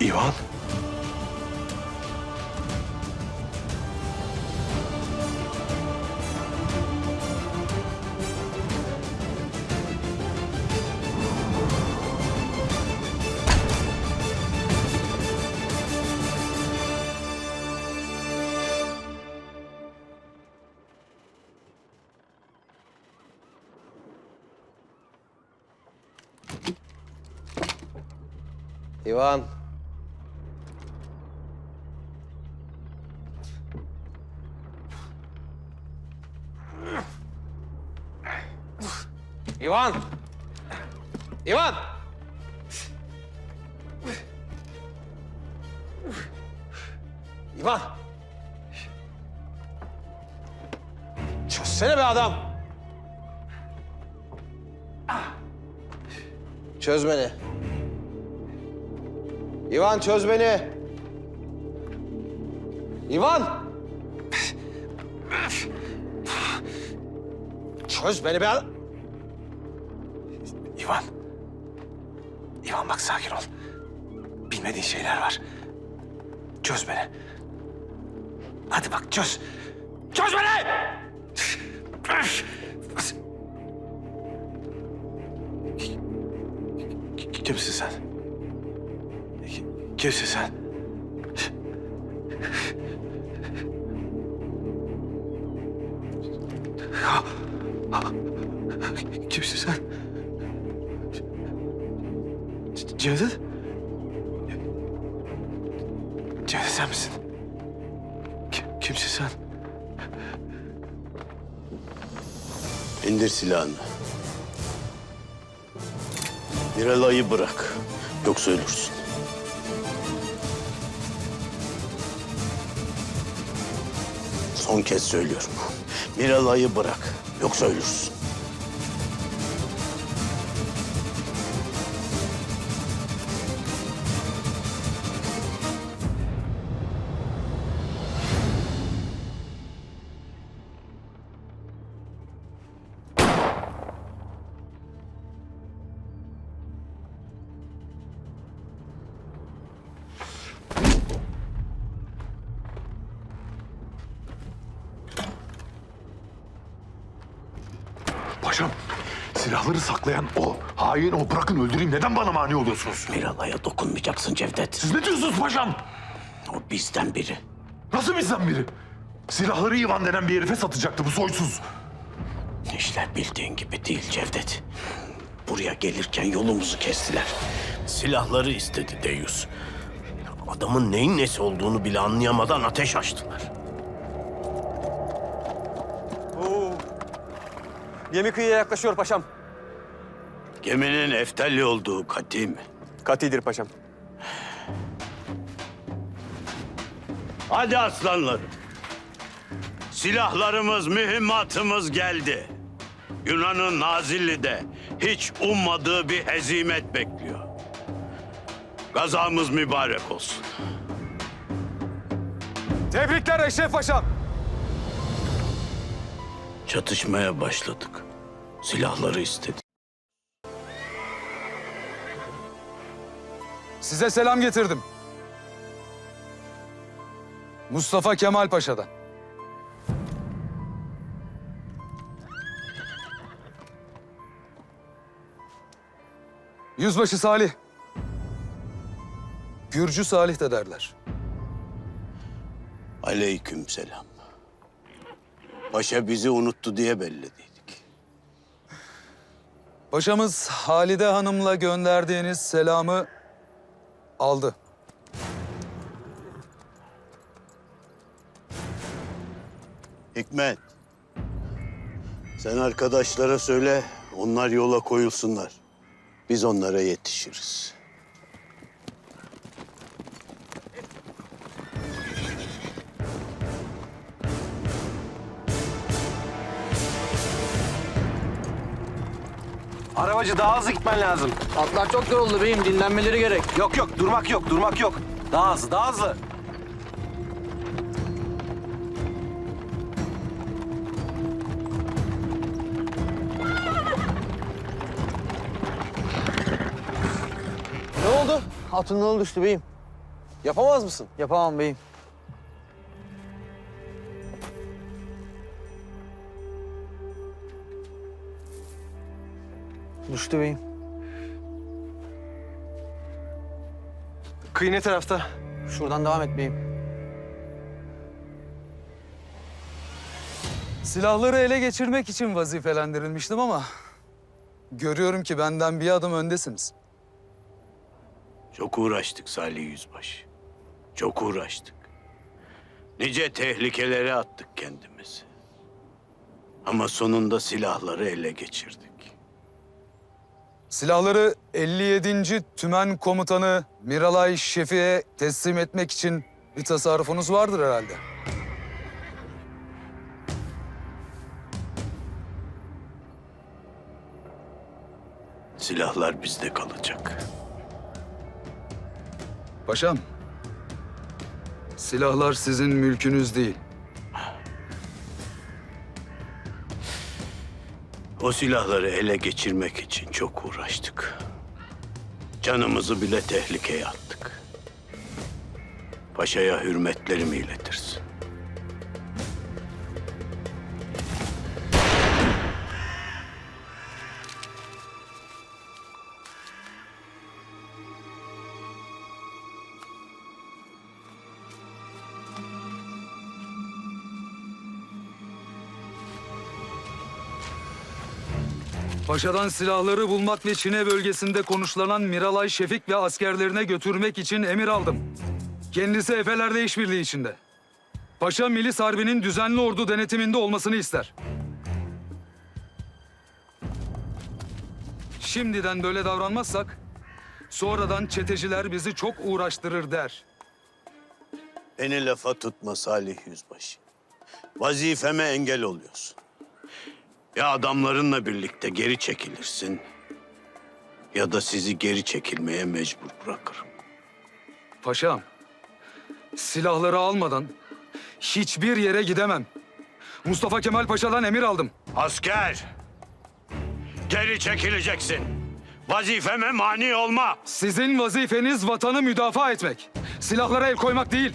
İvan. İvan. İvan. İvan. İvan. Çözsene be adam. Çöz beni. İvan çöz beni. İvan! Çöz beni be. İvan. İvan bak sakin ol. Bilmediğin şeyler var. Çöz beni. Hadi bak çöz. Çöz beni! Kimsin sen? Kimsin sen? Kimsin sen? Cevdet? Cevdet sen misin? Kim, kimsin sen? İndir silahını. Miralay'ı bırak. Yoksa ölürsün. Son kez söylüyorum. Miralay'ı bırak. Yoksa ölürsün. Silahları saklayan o. Hain o. Bırakın öldüreyim. Neden bana mani oluyorsunuz? Miralay'a dokunmayacaksın Cevdet. Siz ne diyorsunuz paşam? O bizden biri. Nasıl bizden biri? Silahları Ivan denen bir herife satacaktı bu soysuz. İşler bildiğin gibi değil Cevdet. Buraya gelirken yolumuzu kestiler. Silahları istedi Deyus. Adamın neyin nesi olduğunu bile anlayamadan ateş açtılar. Gemi kıyıya yaklaşıyor paşam. Geminin eftelli olduğu kati mi? Katidir paşam. Hadi aslanlarım. Silahlarımız, mühimmatımız geldi. Yunan'ın Nazilli'de hiç ummadığı bir hezimet bekliyor. Gazamız mübarek olsun. Tebrikler Eşref paşam. Çatışmaya başladık. Silahları istedi. Size selam getirdim. Mustafa Kemal Paşa'dan. Yüzbaşı Salih. Gürcü Salih de derler. Aleyküm selam. Paşa bizi unuttu diye bellediydik. Paşamız Halide Hanım'la gönderdiğiniz selamı aldı. Hikmet. Sen arkadaşlara söyle, onlar yola koyulsunlar. Biz onlara yetişiriz. Arabacı daha hızlı gitmen lazım. Atlar çok yoruldu beyim. Dinlenmeleri gerek. Yok yok durmak yok durmak yok. Daha hızlı daha hızlı. Ne oldu? Atın yolu düştü beyim. Yapamaz mısın? Yapamam beyim. Düştü beyim. Kıyı ne tarafta? Şuradan devam et beyim. Silahları ele geçirmek için vazifelendirilmiştim ama... ...görüyorum ki benden bir adım öndesiniz. Çok uğraştık Salih Yüzbaşı. Çok uğraştık. Nice tehlikelere attık kendimizi. Ama sonunda silahları ele geçirdik. Silahları 57. Tümen Komutanı Miralay Şefi'ye teslim etmek için bir tasarrufunuz vardır herhalde. Silahlar bizde kalacak. Paşam, silahlar sizin mülkünüz değil. O silahları ele geçirmek için çok uğraştık. Canımızı bile tehlikeye attık. Paşaya hürmetlerimi iletirsin. Paşadan silahları bulmak ve Çine bölgesinde konuşlanan Miralay Şefik ve askerlerine götürmek için emir aldım. Kendisi Efeler'de işbirliği içinde. Paşa Milis Harbi'nin düzenli ordu denetiminde olmasını ister. Şimdiden böyle davranmazsak sonradan çeteciler bizi çok uğraştırır der. Beni lafa tutma Salih Yüzbaşı. Vazifeme engel oluyorsun. Ya adamlarınla birlikte geri çekilirsin... ...ya da sizi geri çekilmeye mecbur bırakırım. Paşam, silahları almadan hiçbir yere gidemem. Mustafa Kemal Paşa'dan emir aldım. Asker! Geri çekileceksin. Vazifeme mani olma. Sizin vazifeniz vatanı müdafaa etmek. Silahlara el koymak değil.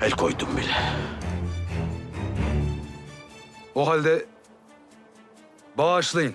El koydum bile. O halde bağışlayın.